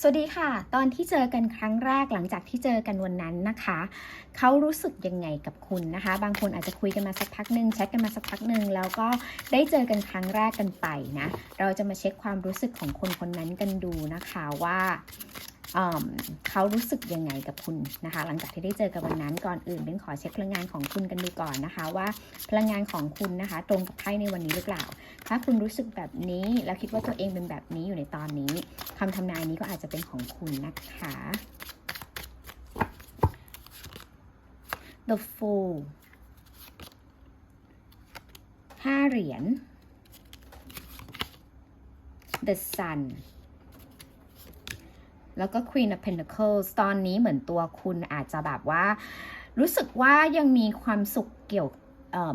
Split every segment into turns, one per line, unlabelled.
สวัสดีค่ะ ตอนที่เจอกันครั้งแรกหลังจากที่เจอกันวันนั้นนะคะเขารู้สึกยังไงกับคุณนะคะ บางคนอาจจะคุยกันมาสักพักหนึ่งแชทกันมาสักพักหนึ่งแล้วก็ได้เจอกันครั้งแรกกันไปนะเราจะมาเช็คความรู้สึกของคนคนนั้นกันดูนะคะว่า เขารู้สึกยังไงกับคุณนะคะ หลังจากที่ได้เจอกันวันนั้นก่อนอื่นเป็นขอเช็คพลังงานของคุณกันดูก่อนนะคะ ว่าพลังงานของคุณนะคะ ตรงกับไพ่ในวันนี้หรือเปล่า ถ้าคุณรู้สึกแบบนี้แล้วคิดว่าตัวเองเป็นแบบนี้อยู่ในตอนนี้คำทำนายนี้ก็อาจจะเป็นของคุณนะคะ The Fool ห้าเหรียญ The Sun แล้วก็ Queen of Pentacles ตอนนี้เหมือนตัวคุณอาจจะแบบว่า รู้สึกว่ายังมีความสุขเกี่ยว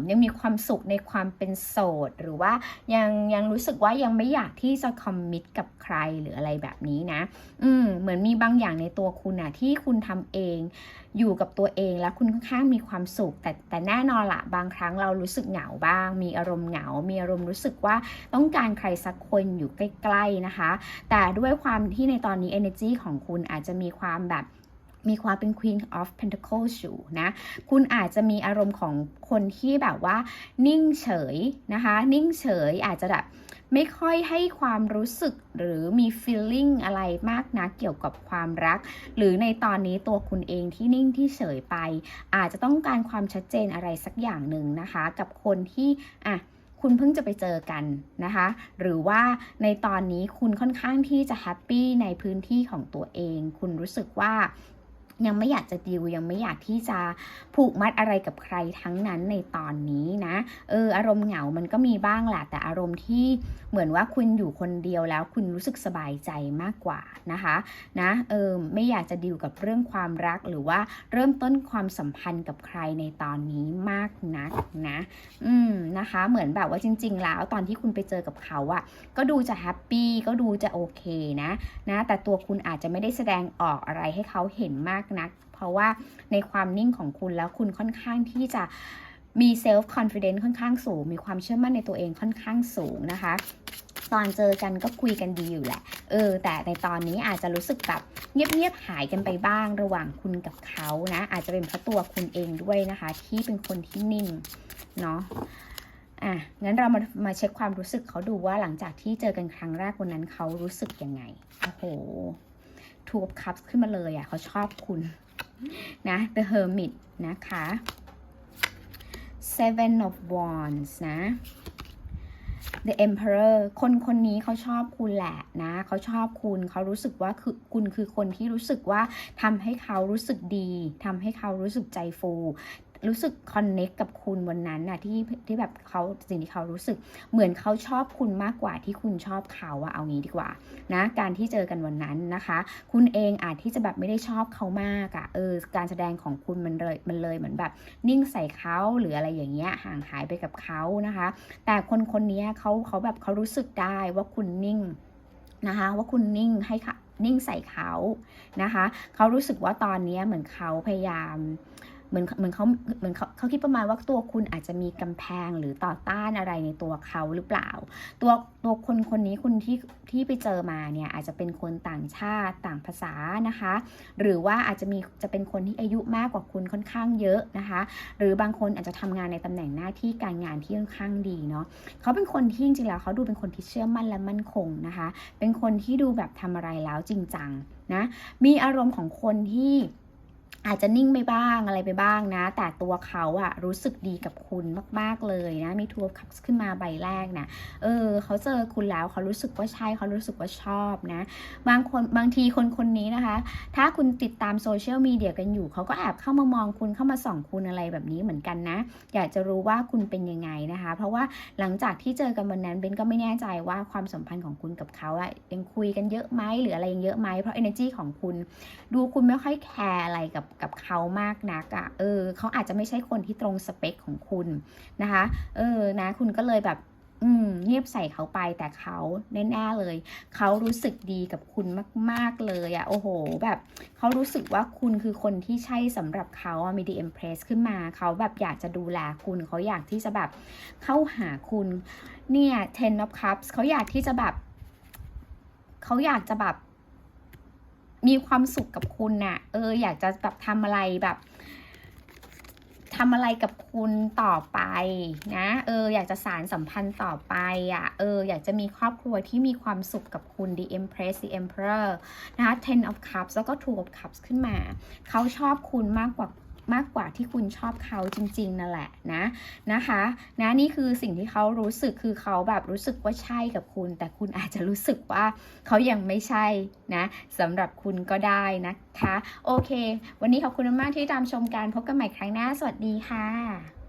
ยังมีความสุขในความเป็นโสด หรือว่ายังยังรู้สึกว่ายังไม่อยากที่จะคอมมิตกับใครหรืออะไรแบบนี้นะ อืมเหมือนมีบางอย่างในตัวคุณอะที่คุณทำเองอยู่กับตัวเองแล้วคุณค่อนข้างมีความสุข แต่แต่แน่นอนละบางครั้งเรารู้สึกเหงาบ้าง มีอารมณ์เหงา มีอารมณ์รู้สึกว่าต้องการใครสักคนอยู่ใกล้ ๆนะคะ แต่ด้วยความที่ในตอนนี้ energy ของคุณอาจจะมีความแบบ มีความเป็น Queen of Pentacles อยู่นะ คุณอาจจะมีอารมณ์ของคนที่แบบว่า นิ่งเฉยนะคะ นิ่งเฉยอาจจะแบบไม่ค่อยให้ความรู้สึกหรือมี feeling อะไรมากนะเกี่ยวกับความรัก หรือในตอนนี้ตัวคุณเองที่นิ่งที่เฉยไป อาจจะต้องการความชัดเจนอะไรสักอย่างหนึ่งนะคะ กับคนที่อะคุณเพิ่งจะไปเจอกันนะคะ หรือว่าในตอนนี้คุณค่อนข้างที่จะแฮปปี้ในพื้นที่ของตัวเอง คุณรู้สึกว่า ยังไม่อยากจะดิวยังไม่อยากที่จะผูกมัดอะไรกับใครทั้งนั้นในตอนนี้นะเอออารมณ์เหงามันก็มีบ้างแหละแต่อารมณ์ที่เหมือนว่าคุณอยู่คนเดียวแล้วคุณรู้สึกสบายใจมากกว่านะคะนะเออไม่อยากจะดิวกับเรื่องความรักหรือว่าเริ่มต้นความสัมพันธ์กับใครในตอนนี้มากนักนะอืมนะคะเหมือนแบบว่าจริง ๆ แล้วตอนที่คุณไปเจอกับเขาอะก็ดูจะแฮปปี้ก็ดูจะโอเคนะนะแต่ตัวคุณอาจจะไม่ได้แสดงออกอะไรให้เขาเห็นมากนัก เพราะว่าในความนิ่งของคุณแล้วคุณค่อนข้างที่จะมีเซลฟ์คอนฟ idence ค่อนข้างสูง มีความเชื่อมั่นในตัวเองค่อนข้างสูงนะคะ ตอนเจอกันก็คุยกันดีอยู่แหละ เออ แต่ในตอนนี้อาจจะรู้สึกแบบเงียบๆหายกันไปบ้างระหว่างคุณกับเขานะ อาจจะเป็นเพราะตัวคุณเองด้วยนะคะ ที่เป็นคนที่นิ่งเนาะอะงั้นเรามามาเช็คความรู้สึกเขาดูว่าหลังจากที่เจอกันครั้งแรกวันนั้นเขารู้สึกยังไงโอ้โห ทูบคัพขึ้นมาเลยอะเขาชอบคุณนะ The Hermit นะคะ Seven of Wands นะ The Emperor คนคนนี้เขาชอบคุณแหละนะ เขาชอบคุณเขารู้สึกว่าคือคุณคือคนที่รู้สึกว่าทำให้เขารู้สึกดีทำให้เขารู้สึกใจฟู รู้สึกคอนเน็กกับคุณวันนั้นน่ะที่ที่แบบเขาสิ่งที่เขารู้สึก เหมือนเขาชอบคุณมากกว่าที่คุณชอบเขาอะเอางี้ดีกว่านะการที่เจอกันวันนั้นนะคะ คุณเองอาจที่จะแบบไม่ได้ชอบเขามากอะเออการแสดงของคุณมันเลยมันเลยเหมือนแบบ นิ่งใส่เขาหรืออะไรอย่างเงี้ยห่างหายไปกับเขานะคะ แต่คนคนนี้เขาเขาแบบเขารู้สึกได้ว่าคุณนิ่งนะคะว่าคุณนิ่งให้ค่ะนิ่งใส่เขานะคะ เขารู้สึกว่าตอนนี้เหมือนเขาพยายาม เหมือนเหมือนเขาเหมือนเขาเขาคิดประมาณว่าตัวคุณอาจจะมีกำแพงหรือต่อต้านอะไรในตัวเขาหรือเปล่า ตัวตัวคนคนนี้คุณที่ที่ไปเจอมาเนี่ยอาจจะเป็นคนต่างชาติต่างภาษานะคะ หรือว่าอาจจะมีจะเป็นคนที่อายุมากกว่าคุณค่อนข้างเยอะนะคะ หรือบางคนอาจจะทำงานในตำแหน่งหน้าที่การงานที่ค่อนข้างดีเนาะเขาเป็นคนที่จริงๆแล้วเขาดูเป็นคนที่เชื่อมั่นและมั่นคงนะคะ เป็นคนที่ดูแบบทำอะไรแล้วจริงจังนะมีอารมณ์ของคนที่ อาจจะนิ่งไปบ้างอะไรไปบ้างนะ แต่ตัวเขาอะรู้สึกดีกับคุณมาก ๆเลยนะ มีทัวร์คัพขึ้นมาใบแรกนะเออเขาเจอคุณแล้วเขารู้สึกว่าใช่เขารู้สึกว่าชอบนะ บางคนบางทีคนคนนี้นะคะ ถ้าคุณติดตามโซเชียลมีเดียกันอยู่เขาก็แอบเข้ามามองคุณเข้ามาส่องคุณอะไรแบบนี้เหมือนกันนะ อยากจะรู้ว่าคุณเป็นยังไงนะ คะ เพราะว่าหลังจากที่เจอกันวันนั้นเบนก็ไม่แน่ใจว่าความสัมพันธ์ของคุณกับเขาอะยังคุยกันเยอะไหมหรืออะไรยังเยอะไหมเพราะ energy ของคุณดูคุณไม่ค่อยแคร์อะไรกับกับเขามากนักอะ่ะเออเขาอาจจะไม่ใช่คนที่ตรงสเปคของคุณนะคะ เออนะคุณก็เลยแบบ อืมเงียบใส่เขาไปแต่เขาแน่ๆเลย เขารู้สึกดีกับคุณมาก ๆเลยอะ่ะโอ้โห แบบเขารู้สึกว่าคุณคือคนที่ใช่สำหรับเขาอะมีดีเอ็มเพรสขึ้นมา เขาแบบอยากจะดูแลคุณเขาอยากที่จะแบบเข้าหาคุณ เนี่ย ten of cups เขาอยากที่จะแบบเขาอยากจะแบบ มีความสุขกับคุณน่ะ เออ อยากจะแบบทำอะไรแบบ ทำอะไรกับคุณต่อไปนะเอออยากจะสารสัมพันธ์ต่อไปอะเอออยากจะมีครอบครัวที่มีความสุขกับคุณ The Empress The Emperor นะคะ Ten of Cups แล้วก็ Two of Cups ขึ้นมา เขาชอบคุณมากกว่า มากกว่าที่คุณชอบเขาจริงๆนั่นแหละนะนะคะนะนี่คือสิ่งที่เขารู้สึกคือเขาแบบรู้สึกว่าใช่กับคุณ แต่คุณอาจจะรู้สึกว่าเขายังไม่ใช่นะสำหรับคุณก็ได้นะคะ โอเค วันนี้ขอบคุณมากที่ตามชมการพบกันใหม่ครั้งหน้า สวัสดีค่ะ